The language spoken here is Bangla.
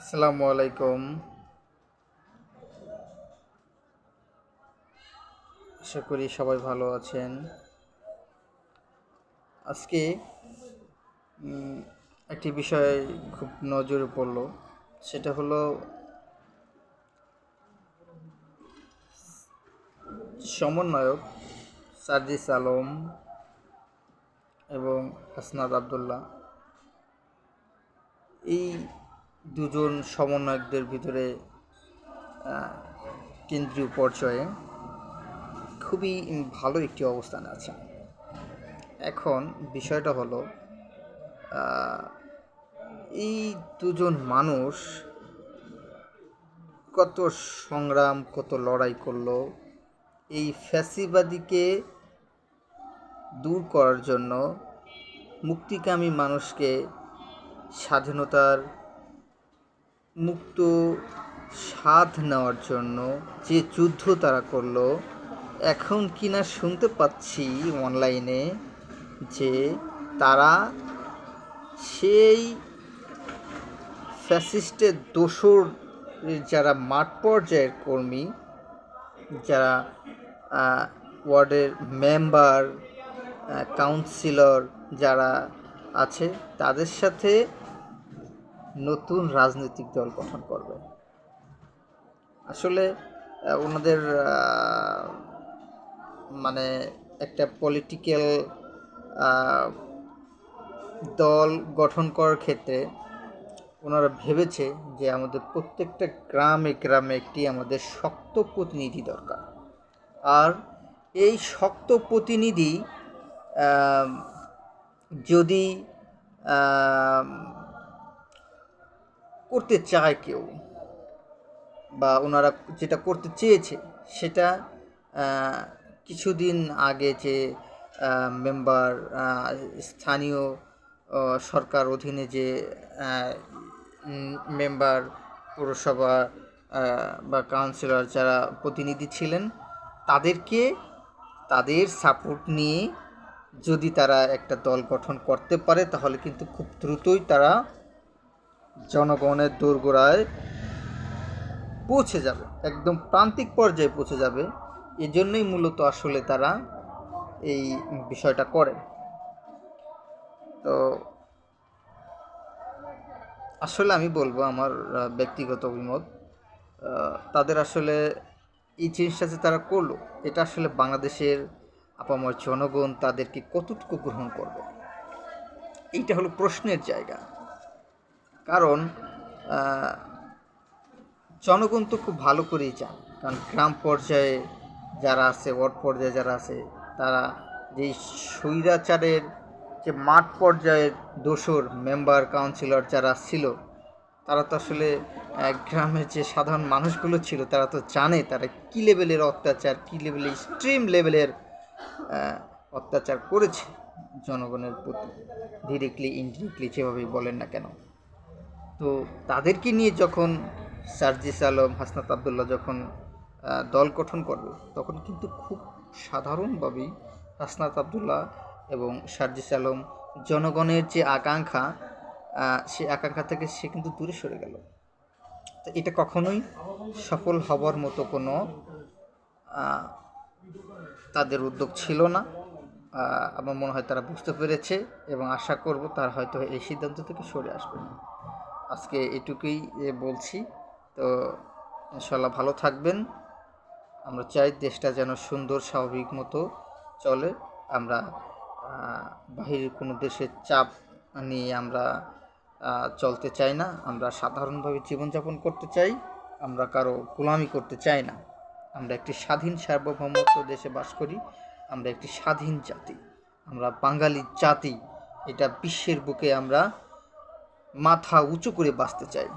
আসসালামু আলাইকুম। আশা করি সবাই ভালো আছেন। আজকে একটি বিষয় খুব নজরে পড়ল। সেটা হলো, সমন্বয়ক সার্জিস আলম এবং হাসনাদ আবদুল্লাহ। এই দুজন সমন্বয়কদের ভিতরে কেন্দ্রীয় পর্যায়ে খুবই ভালো একটি অবস্থান আছে। এখন বিষয়টা হলো এই দুজন মানুষ কত সংগ্রাম, কত লড়াই করল, এই ফ্যাসিবাদীকে দূর করার জন্য মুক্তিকামী মানুষকে স্বাধীনতার মুক্ত স্বাদ নেওয়ার জন্য যে যুদ্ধ তারা করল, এখন কিনা শুনতে পাচ্ছি অনলাইনে যে তারা সেই ফ্যাসিস্টের দোসর যারা মাঠ পর্যায়ের কর্মী, যারা ওয়ার্ডের মেম্বার কাউন্সিলর যারা আছে, তাদের সাথে নতুন রাজনৈতিক দল গঠন করবে। আসলে ওনাদের মানে একটা পলিটিক্যাল দল গঠন করার ক্ষেত্রে ওনারা ভেবেছে যে আমাদের প্রত্যেকটা গ্রামে গ্রামে একটি আমাদের শক্ত প্রতিনিধি দরকার। আর এই শক্ত প্রতিনিধি যদি করতে চায় কেউ বা ওনারা যেটা করতে চেয়েছে সেটা কিছুদিন আগে যে মেম্বার স্থানীয় সরকার অধীনে যে মেম্বার পৌরসভা বা কাউন্সিলর যারা প্রতিনিধি ছিলেন, তাদেরকে তাদের সাপোর্ট নিয়ে যদি তারা একটা দল গঠন করতে পারে, তাহলে কিন্তু খুব দ্রুতই তারা জনগণের দোরগোড়ায় পৌঁছে যাবে, একদম প্রান্তিক পর্যায়ে পৌঁছে যাবে। এজন্যই মূলত আসলে তারা এই বিষয়টা করে তো আসলে আমি বলব আমার ব্যক্তিগত অভিমত তাদের আসলে এই জিনিসটা যে তারা করল, এটা আসলে বাংলাদেশের আপামর জনগণ তাদেরকে কতটুকু গ্রহণ করবে? এইটা হলো প্রশ্নের জায়গা। কারণ জনগণ তো খুব ভালো করেই চান কারণ গ্রাম পর্যায়ে যারা আছে, ওয়ার্ড পর্যায়ে যারা আছে, তারা যে স্বৈরাচারের যে মাঠ পর্যায়ের দোসর, মেম্বার, কাউন্সিলর যারা ছিল, তারা তো আসলে গ্রামের যে সাধারণ মানুষগুলো ছিল, তারা তো জানে তারা কী লেভেলের অত্যাচার, কী লেভেলের স্ট্রিম লেভেলের অত্যাচার করেছে জনগণের প্রতি। ডিরেক্টলি ইনডিরেক্টলি যেভাবেই বলেন না কেন। তো তাদেরকে নিয়ে যখন সার্জিস আলম, হাসনাত আবদুল্লাহ যখন দল গঠন করবে, তখন কিন্তু খুব সাধারণভাবেই হাসনাত আবদুল্লাহ এবং সার্জিস আলম জনগণের যে আকাঙ্ক্ষা সে আকাঙ্ক্ষা থেকে সে কিন্তু দূরে সরে গেল। তো এটা কখনোই সফল হবার মতো কোনো তাদের উদ্যোগ ছিল না। আমার মনে হয় তারা বুঝতে পেরেছে এবং আশা করব তারা হয়তো এই সিদ্ধান্ত থেকে সরে আসবে না। আজকে এটুকুই বলছি। তো ইনশাল্লাহ ভালো থাকবেন। আমরা চাই দেশটা যেন সুন্দর, স্বাভাবিক মতো চলে। আমরা বাহিরের কোনো দেশের চাপ নিয়ে আমরা চলতে চাই না। আমরা সাধারণভাবে জীবনযাপন করতে চাই। আমরা কারও গোলামি করতে চাই না। আমরা একটি স্বাধীন, সার্বভৌমত্ব দেশে বাস করি। আমরা একটি স্বাধীন জাতি। আমরা বাঙালি জাতি। এটা বিশ্বের বুকে আমরা মাথা উঁচু করে বাঁচতে চাই।